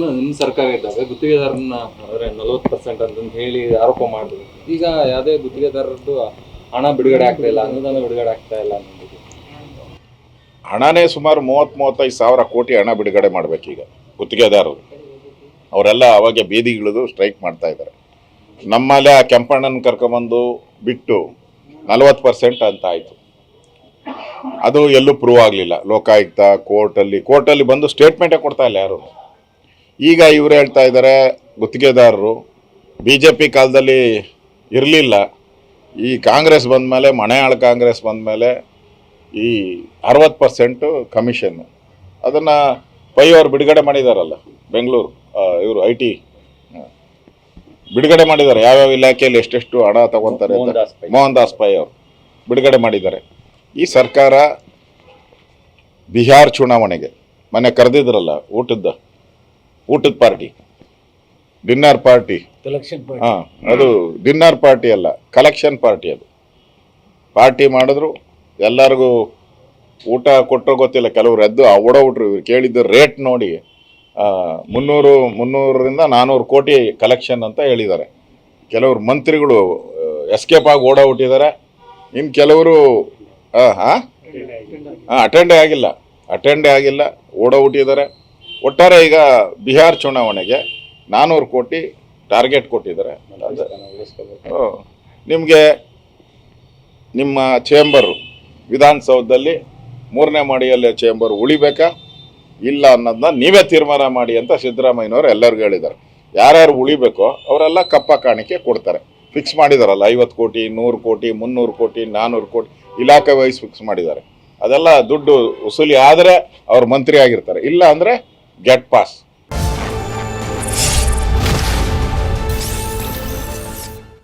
ನಿಮ್ಮ ಸರ್ಕಾರ ಇದ್ದಾಗ ಗುತ್ತಿಗೆದಾರನ್ನ ಅಂದ್ರೆ ನಲವತ್ತು ಪರ್ಸೆಂಟ್ ಅಂತಂದು ಹೇಳಿ ಆರೋಪ ಮಾಡಿದ್ರು. ಈಗ ಯಾವುದೇ ಗುತ್ತಿಗೆದಾರರದ್ದು ಹಣ ಬಿಡುಗಡೆ ಆಗ್ತಾ ಇಲ್ಲ, ಅನುದಾನ ಬಿಡುಗಡೆ ಆಗ್ತಾ ಇಲ್ಲ ಹಣನೇ ಸುಮಾರು ಮೂವತ್ತು ಮೂವತ್ತೈದು ಸಾವಿರ ಕೋಟಿ ಹಣ ಬಿಡುಗಡೆ ಮಾಡಬೇಕೀಗ ಗುತ್ತಿಗೆದಾರರು. ಅವರೆಲ್ಲ ಅವಾಗ ಬೀದಿಗಿಳಿದು ಸ್ಟ್ರೈಕ್ ಮಾಡ್ತಾ ಇದ್ದಾರೆ. ನಮ್ಮಲ್ಲೇ ಆ ಕೆಂಪಣ್ಣನ ಕರ್ಕೊಂಬಂದು ಬಿಟ್ಟು ನಲವತ್ತು ಪರ್ಸೆಂಟ್ ಅಂತ ಆಯಿತು. ಅದು ಎಲ್ಲೂ ಪ್ರೂವ್ ಆಗಲಿಲ್ಲ. ಲೋಕಾಯುಕ್ತ, ಕೋರ್ಟಲ್ಲಿ ಕೋರ್ಟಲ್ಲಿ ಬಂದು ಸ್ಟೇಟ್ಮೆಂಟೇ ಕೊಡ್ತಾ ಇಲ್ಲ ಯಾರು. ಈಗ ಇವರು ಹೇಳ್ತಾ ಇದ್ದಾರೆ ಗುತ್ತಿಗೆದಾರರು ಬಿ ಜೆ ಪಿ ಕಾಲದಲ್ಲಿ ಇರಲಿಲ್ಲ. ಈ ಕಾಂಗ್ರೆಸ್ ಬಂದಮೇಲೆ ಮನೆಯಾಳ ಕಾಂಗ್ರೆಸ್ ಬಂದಮೇಲೆ ಈ ಅರವತ್ತು ಪರ್ಸೆಂಟು ಕಮಿಷನ್ನು ಅದನ್ನು ಪೈ ಅವರು ಬಿಡುಗಡೆ ಮಾಡಿದಾರಲ್ಲ ಬೆಂಗಳೂರು ಇವರು ಐ ಟಿ ಬಿಡುಗಡೆ ಮಾಡಿದ್ದಾರೆ ಯಾವ್ಯಾವ ಇಲಾಖೆಯಲ್ಲಿ ಎಷ್ಟೆಷ್ಟು ಹಣ ತಗೊತಾರೆ ಮೋಹನ್ ದಾಸ್ ಪೈ. ಅವರು ಬಿಡುಗಡೆ ಮಾಡಿದ್ದಾರೆ. ಈ ಸರ್ಕಾರ ಬಿಹಾರ್ ಚುನಾವಣೆಗೆ ಮನೆ ಕರೆದಿದ್ರಲ್ಲ ಊಟದ ಊಟದ ಪಾರ್ಟಿ ಡಿನ್ನರ್ ಪಾರ್ಟಿ ಹಾಂ ಅದು ಡಿನ್ನರ್ ಪಾರ್ಟಿ ಅಲ್ಲ ಕಲೆಕ್ಷನ್ ಪಾರ್ಟಿ ಅದು. ಪಾರ್ಟಿ ಮಾಡಿದ್ರು ಎಲ್ಲರಿಗೂ ಊಟ ಕೊಟ್ಟರು ಗೊತ್ತಿಲ್ಲ ಕೆಲವರು ಎದ್ದು ಓಡೋಗ್ಬಿಟ್ರು ಇವ್ರು ಕೇಳಿದ್ದು ರೇಟ್ ನೋಡಿ ಮುನ್ನೂರು ಮುನ್ನೂರರಿಂದ ನಾನ್ನೂರು ಕೋಟಿ ಕಲೆಕ್ಷನ್ ಅಂತ ಹೇಳಿದ್ದಾರೆ. ಕೆಲವರು ಮಂತ್ರಿಗಳು ಎಸ್ಕೇಪ್ ಆಗಿ ಹುಟ್ಟಿದ್ದಾರೆ. ಇನ್ನು ಕೆಲವರು ಹಾಂ ಹಾಂ ಅಟೆಂಡೇ ಆಗಿಲ್ಲ. ಅಟೆಂಡೇ ಆಗಿಲ್ಲ ಓಡೋಗ್ಬಿಟ್ಟಿದ್ದಾರೆ ಒಟ್ಟಾರೆ ಈಗ ಬಿಹಾರ್ ಚುನಾವಣೆಗೆ ನಾನ್ನೂರು ಕೋಟಿ ಟಾರ್ಗೆಟ್ ಕೊಟ್ಟಿದ್ದಾರೆ. ನಿಮಗೆ ನಿಮ್ಮ ಚೇಂಬರು ವಿಧಾನಸೌಧದಲ್ಲಿ ಮೂರನೇ ಮಾಡಿಯಲ್ಲಿ ಚೇಂಬರ್ ಉಳಿಬೇಕಾ? ಇಲ್ಲ ಅನ್ನೋದನ್ನ ನೀವೇ ತೀರ್ಮಾನ ಮಾಡಿ ಅಂತ ಸಿದ್ದರಾಮಯ್ಯನವರು ಎಲ್ಲರಿಗೂ ಹೇಳಿದ್ದಾರೆ. ಯಾರ್ಯಾರು ಉಳಿಬೇಕೋ ಅವರೆಲ್ಲ ಕಪ್ಪ ಕಾಣಿಕೆ ಕೊಡ್ತಾರೆ. ಫಿಕ್ಸ್ ಮಾಡಿದಾರಲ್ಲ, ಐವತ್ತು ಕೋಟಿ, ನೂರು ಕೋಟಿ, ಮುನ್ನೂರು ಕೋಟಿ ನಾನ್ನೂರು ಕೋಟಿ ಇಲಾಖೆ ವೈಸ್ ಫಿಕ್ಸ್ ಮಾಡಿದ್ದಾರೆ. ಅದೆಲ್ಲ ದುಡ್ಡು ವಸೂಲಿ ಆದರೆ ಅವ್ರು ಮಂತ್ರಿ ಆಗಿರ್ತಾರೆ. ಇಲ್ಲ ಅಂದರೆ get pass.